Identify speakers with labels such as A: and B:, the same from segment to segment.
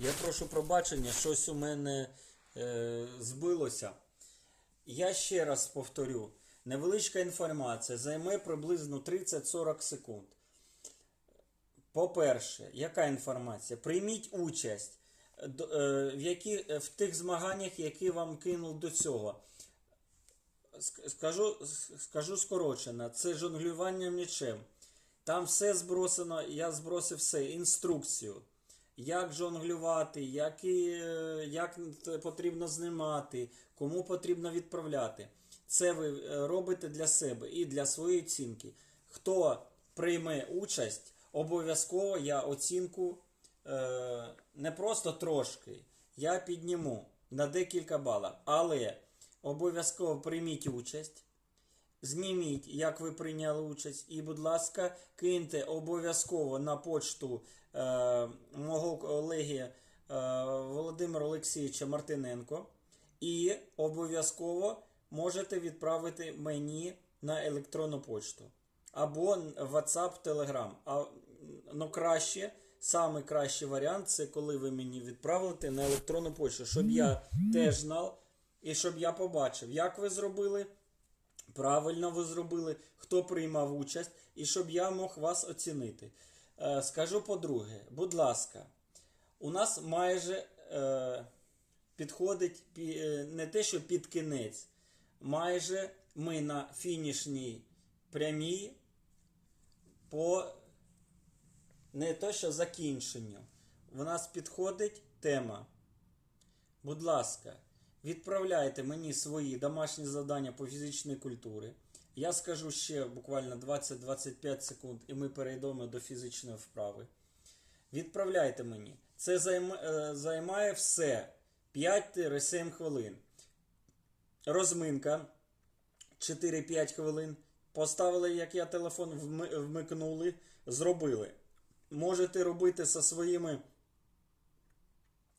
A: Я прошу пробачення, щось у мене е, збилося. Я ще раз повторю: невеличка інформація займе приблизно 30-40 секунд. По-перше, яка інформація? Прийміть участь е, в, які, в тих змаганнях, які вам кинув до цього. Скажу, скажу скорочено, це жонглювання м'ячем. Там все збросено, я збросив все, інструкцію. Як жонглювати, як, і, як потрібно знімати, кому потрібно відправляти. Це ви е, робите для себе і для своєї оцінки. Хто прийме участь, обов'язково я оцінку е, не просто трошки, я підніму на декілька балів. Але обов'язково прийміть участь. Зніміть, як ви прийняли участь, і, будь ласка, киньте обов'язково на почту е, мого колеги е, Володимира Олексійовича Мартиненко. І обов'язково можете відправити мені на електронну почту. Або WhatsApp, Telegram. А ну, краще, саме кращий варіант це коли ви мені відправите на електронну почту, щоб я теж знав і щоб я побачив, як ви зробили. Правильно ви зробили, хто приймав участь, і щоб я мог вас оцінити. Е, скажу по-друге, будь ласка, у нас майже е, підходить пі- е, не те, що під кінець, майже ми на фінішній прямій по не то, що закінченню. У нас підходить тема. Будь ласка, відправляйте мені свої домашні завдання по фізичній культурі. Я скажу ще буквально 20-25 секунд, і ми перейдемо до фізичної вправи. Відправляйте мені. Це е, займає все 5-7 хвилин. Розминка 4-5 хвилин. Поставили, як я телефон вмикнули, зробили. Можете робити зі своїми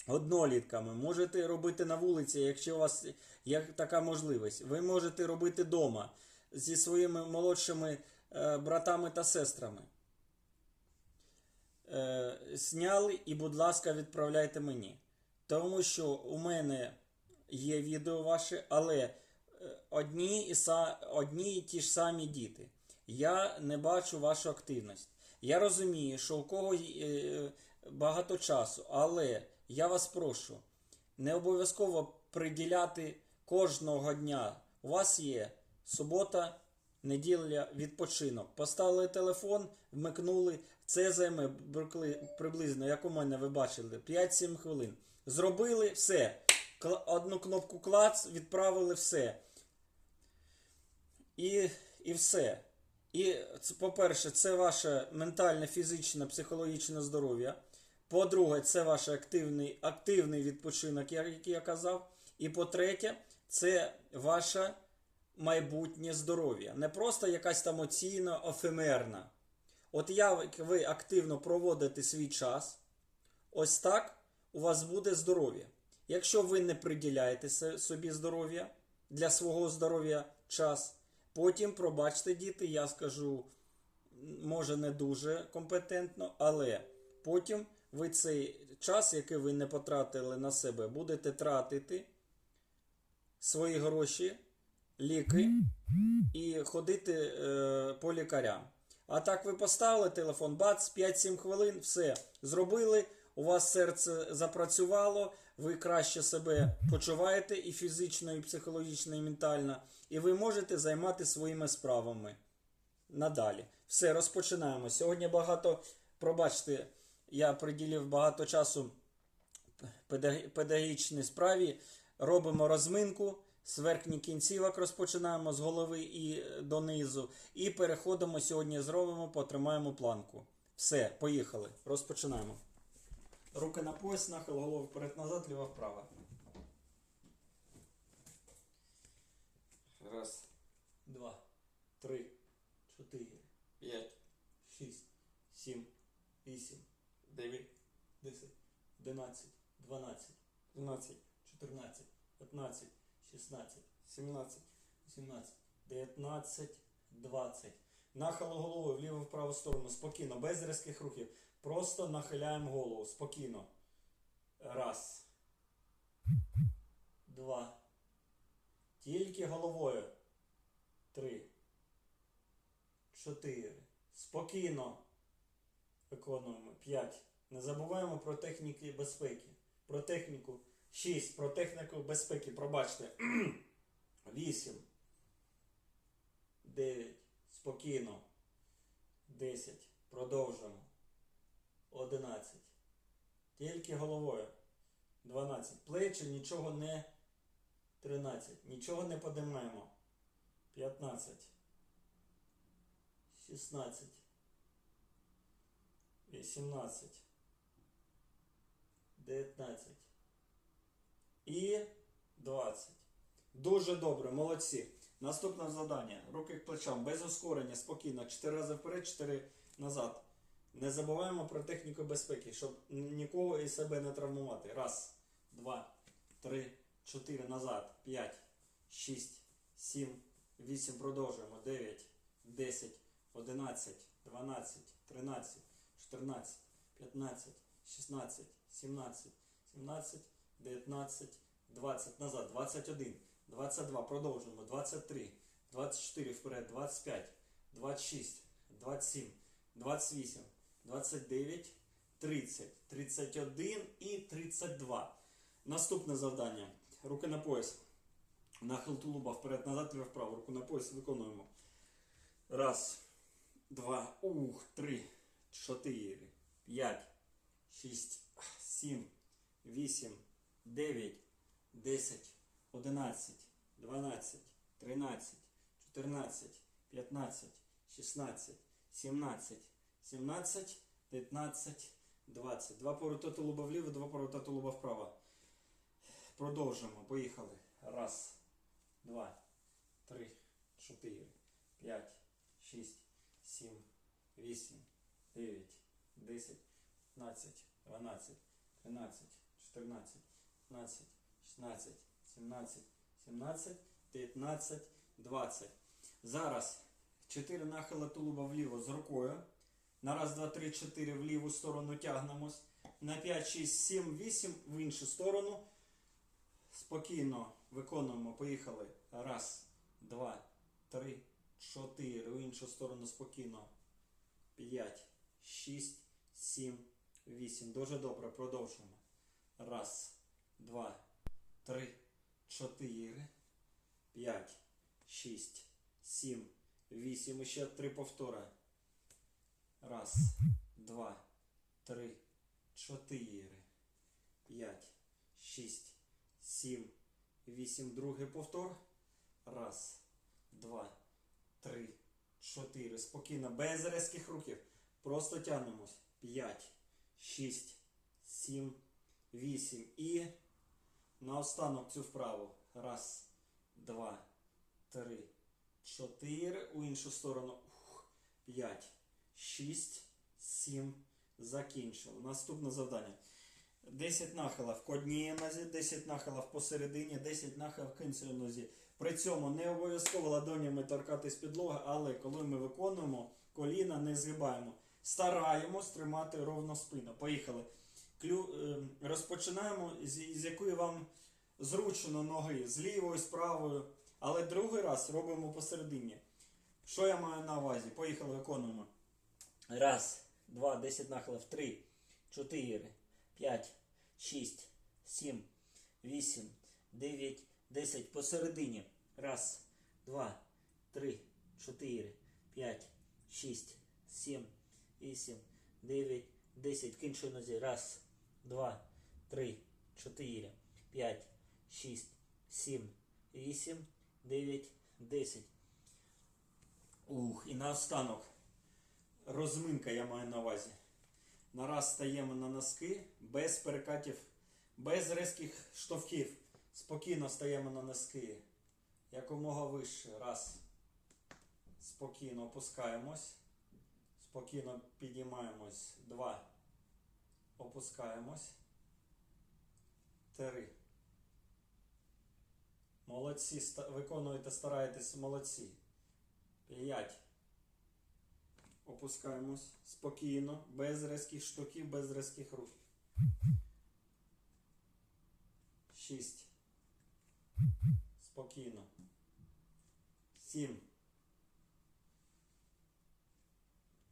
A: однолітками, можете робити на вулиці, якщо у вас є така можливість. Ви можете робити вдома зі своїми молодшими е, братами та сестрами. Е, сняли і, будь ласка, відправляйте мені. Тому що у мене є відео ваше, але е, одні і, са, одні і ті ж самі діти. Я не бачу вашу активність. Я розумію, що у кого е, багато часу, але я вас прошу, не обов'язково приділяти кожного дня. У вас є субота, неділя, відпочинок. Поставили телефон, вмикнули. Це займе приблизно, як у мене ви бачили, 5-7 хвилин. Зробили все. Одну кнопку клац, відправили все. І, і все. І, по-перше, це ваше ментальне, фізичне, психологічне здоров'я. По-друге, це ваш активний, активний відпочинок, як я казав. І по-третє, це ваше майбутнє здоров'я. Не просто якась там оцінна, ефемерна. От як ви активно проводите свій час, ось так у вас буде здоров'я. Якщо ви не приділяєте собі здоров'я для свого здоров'я час, потім, пробачте, діти, я скажу, може не дуже компетентно, але потім ви цей час, який ви не потратили на себе, будете тратити свої гроші, ліки і ходити е, по лікарям. А так ви поставили телефон, бац, 5-7 хвилин, все, зробили, у вас серце запрацювало, ви краще себе почуваєте і фізично, і психологічно, і ментально, і ви можете займати своїми справами надалі. Все, розпочинаємо. Сьогодні багато, пробачте, я приділив багато часу педаг- педагогічній справі. Робимо розминку. З верхніх кінцівок розпочинаємо з голови і донизу. І переходимо сьогодні, зробимо, потримаємо планку. Все, поїхали. Розпочинаємо. Руки на пояс, нахил голови вперед-назад, ліва вправо.
B: Раз,
A: Два, три, чотири,
B: п'ять,
A: шість, сім, вісім,
B: дев'ять,
A: 10, 11, 12,
B: дванадцять,
A: 14, 15, 16,
B: сімнадцять,
A: 17, 19, 20. Нахило головою вліво праву сторону. Спокійно, без різких рухів. Просто нахиляємо голову. Спокійно. Раз. Два. Тільки головою. Три. Чотири. Спокійно. Виконуємо. П'ять. Не забуваємо про техніки безпеки. Про техніку. Шість. Про техніку безпеки. Пробачте. Вісім. Дев'ять. Спокійно. Десять. Продовжуємо. Одинадцять. Тільки головою. 12. Плечі нічого не 13. Нічого не подимаємо. 15. 16. 18. 19. І 20. Дуже добре, молодці. Наступне завдання. Руки к плечам, без ускорення, спокійно. 4 рази вперед, 4 назад. Не забуваємо про техніку безпеки, щоб нікого і себе не травмувати. Раз, два, три, чотири назад, п'ять, шість, сім, вісім. Продовжуємо. Дев'ять, десять, одинадцять, дванадцять, тринадцять, чотирнадцять, п'ятнадцять, шістнадцять, сімнадцять, сімнадцять, дев'ятнадцять, двадцять назад, двадцять один, двадцять два. Продовжуємо. Двадцять три, двадцять чотири вперед, двадцять п'ять, двадцять шість, двадцять сім. 28, 29, 30, 31 і 32. Наступне завдання. Руки на пояс. Нахил тулуба вперед, назад, ліво вправо. Руку на пояс виконуємо. Раз, два, ух, три, чотири, п'ять, шість, сім, вісім, дев'ять, десять, одинадцять, дванадцять, тринадцять, чотирнадцять, п'ятнадцять, шістнадцять. 17, 17, 19, 20. Два поворота тулуба вліво, два поворота тулуба вправо. Продовжуємо. Поїхали. Раз, два, три, чотири, п'ять, шість, сім, вісім, дев'ять, десять, п'ятнадцять, дванадцять, тринадцять, чотирнадцять, п'ятнадцять, шістнадцять, сімнадцять, сімнадцять, дев'ятнадцять, двадцять. Зараз 4 нахила тулуба вліво з рукою. На раз, два, три, чотири в ліву сторону тягнемось. На 5, 6, 7, 8 в іншу сторону. Спокійно виконуємо. Поїхали. Раз, два, три, чотири. В іншу сторону спокійно. 5, 6, 7, 8. Дуже добре. Продовжуємо. Раз, два, три, чотири, п'ять, шість, сім. Вісім. І ще три повтори. Раз, два, три, чотири, п'ять, шість, сім, вісім. Другий повтор. Раз, два, три, чотири. Спокійно, без резких рухів. Просто тягнемось. П'ять, шість, сім, вісім. І наостанок цю вправу. Раз, два, три. 4, у іншу сторону 5, 6, 7. Закінчили. Наступне завдання. 10 нахилів к одній нозі, 10 нахилів посередині, 10 нахилів к іншій нозі. При цьому не обов'язково ладонями торкатись підлоги, але коли ми виконуємо, коліна не згибаємо. Стараємось тримати ровно спину. Поїхали. Клю... е, Розпочинаємо з якої вам зручно ноги, з лівою, з правою. Але другий раз робимо посередині. Що я маю на увазі? Поїхали, виконуємо. Раз, два, десять нахилів, три, чотири, п'ять, шість, сім, вісім, дев'ять, десять. Посередині. Раз, два, три, чотири, п'ять, шість, сім, вісім, дев'ять, десять. К іншій нозі. Раз, два, три, чотири, п'ять, шість, сім, вісім. 9, 10. Ух, і наостанок. Розминка я маю на увазі. Нараз стаємо на носки, без перекатів, без різких штовхів. Спокійно стаємо на носки. Якомога вище. Раз. Спокійно опускаємось. Спокійно підіймаємось. Два. Опускаємось. Три. Молодці, виконуєте, стараєтесь, молодці. П'ять. Опускаємось спокійно, без різких штуків, без різких рухів. Шість. Спокійно. Сім.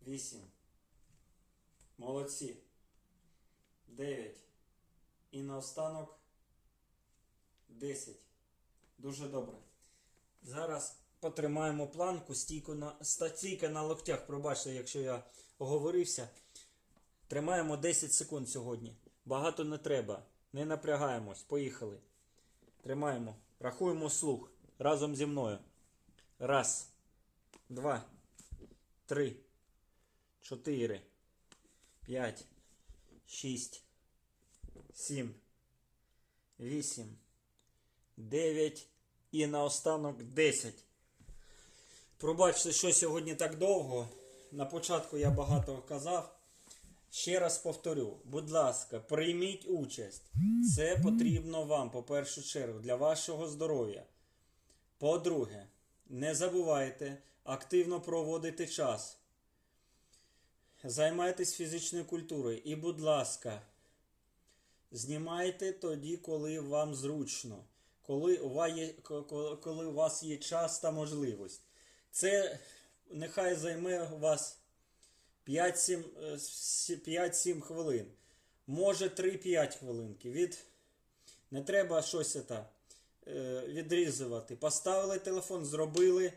A: Вісім. Молодці. Дев'ять. І наостанок десять. Дуже добре. Зараз потримаємо планку, стійку на, стійка на локтях. Пробачте, якщо я оговорився. Тримаємо 10 секунд сьогодні. Багато не треба. Не напрягаємось. Поїхали. Тримаємо. Рахуємо слух разом зі мною. Раз, два, три, чотири, п'ять, шість, сім, вісім, дев'ять і наостанок десять. Пробачте, що сьогодні так довго. На початку я багато казав. Ще раз повторю, будь ласка, прийміть участь. Це потрібно вам, по першу чергу, для вашого здоров'я. По-друге, не забувайте активно проводити час. Займайтесь фізичною культурою. І, будь ласка, знімайте тоді, коли вам зручно, коли у вас є, час та можливість. Це нехай займе у вас 5-7 е, сі- 5-7 хвилин. Може 3-5 хвилинки. Від... Не треба щось це, е, відрізувати. Поставили телефон, зробили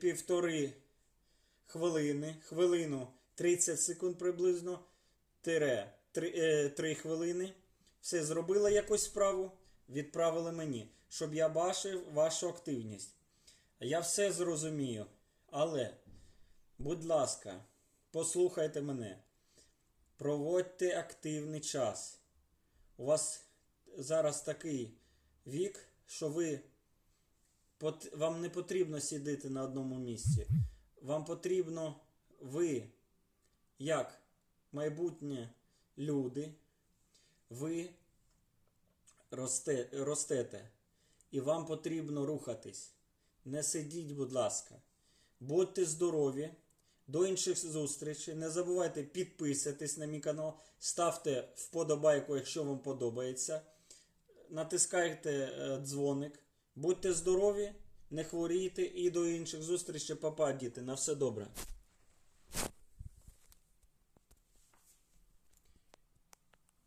A: півтори хвилини, хвилину 30 секунд приблизно, тире 3, 3 хвилини. Все зробили якусь справу, відправили мені, щоб я бачив вашу активність. Я все зрозумію, але. Будь ласка, послухайте мене. Проводьте активний час. У вас зараз такий вік, що ви вам не потрібно сидіти на одному місці. Вам потрібно ви, як майбутні люди, ви росте, ростете. І вам потрібно рухатись. Не сидіть, будь ласка. Будьте здорові. До інших зустрічей. Не забувайте підписатись на мій канал, ставте вподобайку, якщо вам подобається. Натискайте е, дзвоник. Будьте здорові, не хворійте і до інших зустрічей, попадіти. На все добре.